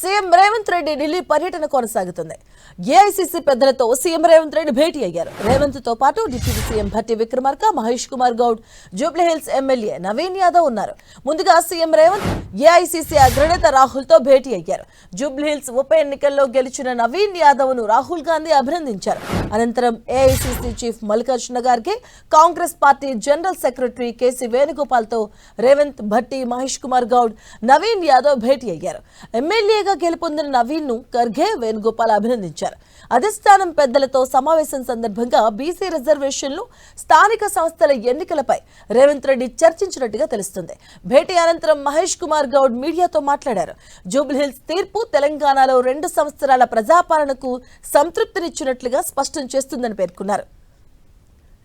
CM Revanth Reddy Delhi పర్యటన కొనసాగుతుంది. AICC పెద్దలతో సీఎం రేవంత్ రెడ్డి భేటీ అయ్యారు. రేవంత్తో పాటు deputy CM Bhatti Vikramarka Mahesh Kumar Goud Jubilee Hills MLA Naveen Yadav ఉన్నారు. ముందుగా సీఎం రేవంత్ ఏఐసీసీ అగ్రనేత రాహుల్తో భేటీ అయ్యారు. జూబ్లీహిల్స్ ఉప ఎన్నికల్లో గెలిచిన నవీన్ యాదవ్ను రాహుల్ గాంధీ అభినందించారు. అనంతరం ఏఐసిసి చీఫ్ మల్లికార్జున గారికి Congress party general secretary KC వేణుగోపాల్తో Revanth Bhatti Mahesh Kumar Goud Naveen Yadav భేటీ అయ్యారు. ఎమ్మెల్యేగా గెలుపొందిన నవీన్ను ఖర్గే వేణుగోపాల్ అభినందించారు. అధిష్టానం పెద్దలతో సమావేశం సందర్భంగా బీసీ రిజర్వేషన్లు స్థానిక సంస్థల ఎన్నికలపై రేవంత్ రెడ్డి చర్చించినట్టుగా తెలుస్తుంది. భేటీ అనంతరం మహేష్ కుమార్ గౌడ్ మీడియాతో మాట్లాడారు. జూబ్లీహిల్స్ తీర్పు తెలంగాణలో రెండు సంవత్సరాల ప్రజాపాలనకు సంతృప్తినిచ్చినట్లుగా స్పష్టం చేస్తుందని పేర్కొన్నారు.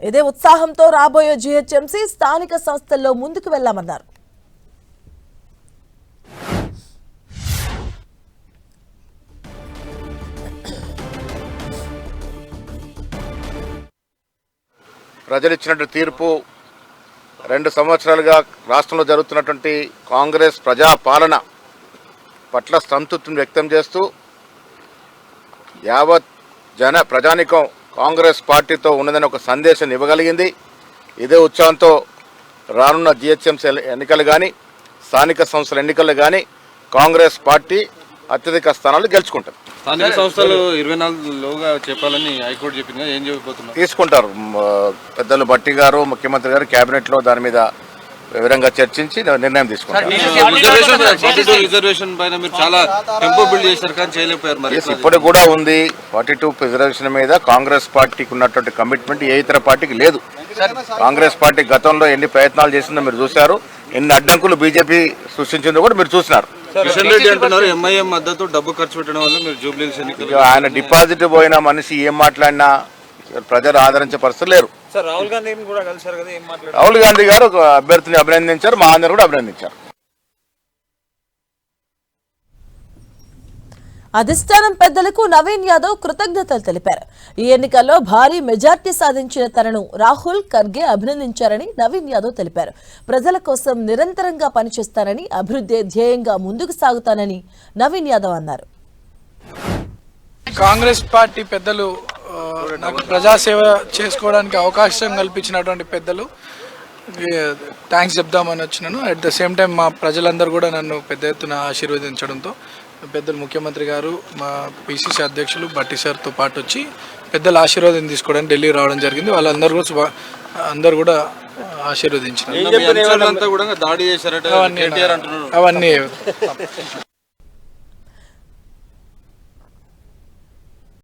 ఇదే ఉత్సాహంతో రాబోయే జీహెచ్ఎంసీ స్థానిక సంస్థల్లో ముందుకు వెళ్ళామన్నారు. ప్రజలు ఇచ్చినట్టు తీర్పు రెండు సంవత్సరాలుగా రాష్ట్రంలో జరుగుతున్నటువంటి కాంగ్రెస్ ప్రజా పాలన పట్ల సంతృప్తిని వ్యక్తం చేస్తూ యావత్ జన ప్రజానికం కాంగ్రెస్ పార్టీతో ఉన్నదని ఒక సందేశం ఇవ్వగలిగింది. ఇదే ఉత్సాహంతో రానున్న జిహెచ్ఎంసీ ఎన్నికలు కానీ స్థానిక సంస్థల ఎన్నికలు కానీ కాంగ్రెస్ పార్టీ అత్యధిక స్థానాలు గెలుచుకుంటుంది. స్థానిక సంస్థలు ఇరవై నాలుగులోగా చెప్పాలని హైకోర్టు చెప్పింది ఏం చెప్పబోతున్నారు? తీసుకుంటారు. పెద్దలు బట్టి గారు ముఖ్యమంత్రి గారు కేబినెట్లో దాని మీద వివరంగా చర్చించి నిర్ణయం తీసుకుంటారు. రిజర్వేషన్ ఫార్టీ టూ రిజర్వేషన్ పైన మీరు చాలా టెంపో బిల్డ్ చేశారు కానీ చేయలేకపోయారు మరి ఎస్ ఇప్పుడు కూడా ఉంది. ఫార్టీ టూ రిజర్వేషన్ మీద కాంగ్రెస్ పార్టీకి ఉన్నటువంటి కమిట్మెంట్ ఏ ఇతర పార్టీకి లేదు. కాంగ్రెస్ పార్టీ గతంలో ఎన్ని ప్రయత్నాలు చేసిందో మీరు చూశారు. ఎన్ని అడ్డంకులు బీజేపీ సృష్టించిందో కూడా మీరు చూసినారు. కిషన్ రెడ్డి అంటున్నారు ఎంఐఎం మద్దతు డబ్బు ఖర్చు పెట్టడం వల్ల మీరు జూబ్లీస్ ఎన్నికలు ఇక ఆయన డిపాజిట్ పోయిన మనిషి ఏం మాట్లాడినా ప్రజలు ఆదరించే పరిస్థితి లేరు. సార్ రాహుల్ గాంధీని కూడా కలిశారు కదా ఏం మాట్లాడారు? రాహుల్ గాంధీ గారు ఒక అభ్యర్థిని అభినందించారు మా అందరు కూడా అభినందించారు. అధిష్టానం పెద్దలకు నవీన్ యాదవ్ కృతజ్ఞతలు తెలిపారు. ఈ ఎన్నికల్లో భారీ మెజార్టీ సాధించిన తనను రాహుల్ ఖర్గే అభినందించారని నవీన్ యాదవ్ తెలిపారు. ప్రజల కోసం నిరంతరంగా పనిచేస్తానని అభివృద్ధి ధ్యేయంగా ముందుకు సాగుతానని నవీన్ యాదవ్ అన్నారు. కాంగ్రెస్ పార్టీ పెద్దలు నాకు ప్రజాసేవ చేసుకోవడానికి అవకాశం కల్పించినటువంటి పెద్దలు థ్యాంక్స్ చెప్దామని వచ్చినాను. అట్ ద సేమ్ టైం మా ప్రజలందరూ కూడా నన్ను పెద్ద ఎత్తున ఆశీర్వదించడంతో పెద్దలు ముఖ్యమంత్రి గారు మా పిసిసి అధ్యక్షులు బట్టి సార్తో పాటు వచ్చి పెద్దల ఆశీర్వాదం తీసుకోవడానికి ఢిల్లీ రావడం జరిగింది. వాళ్ళందరూ కూడా అందరూ కూడా కేటీఆర్ అంటున్నారు. అవన్నీ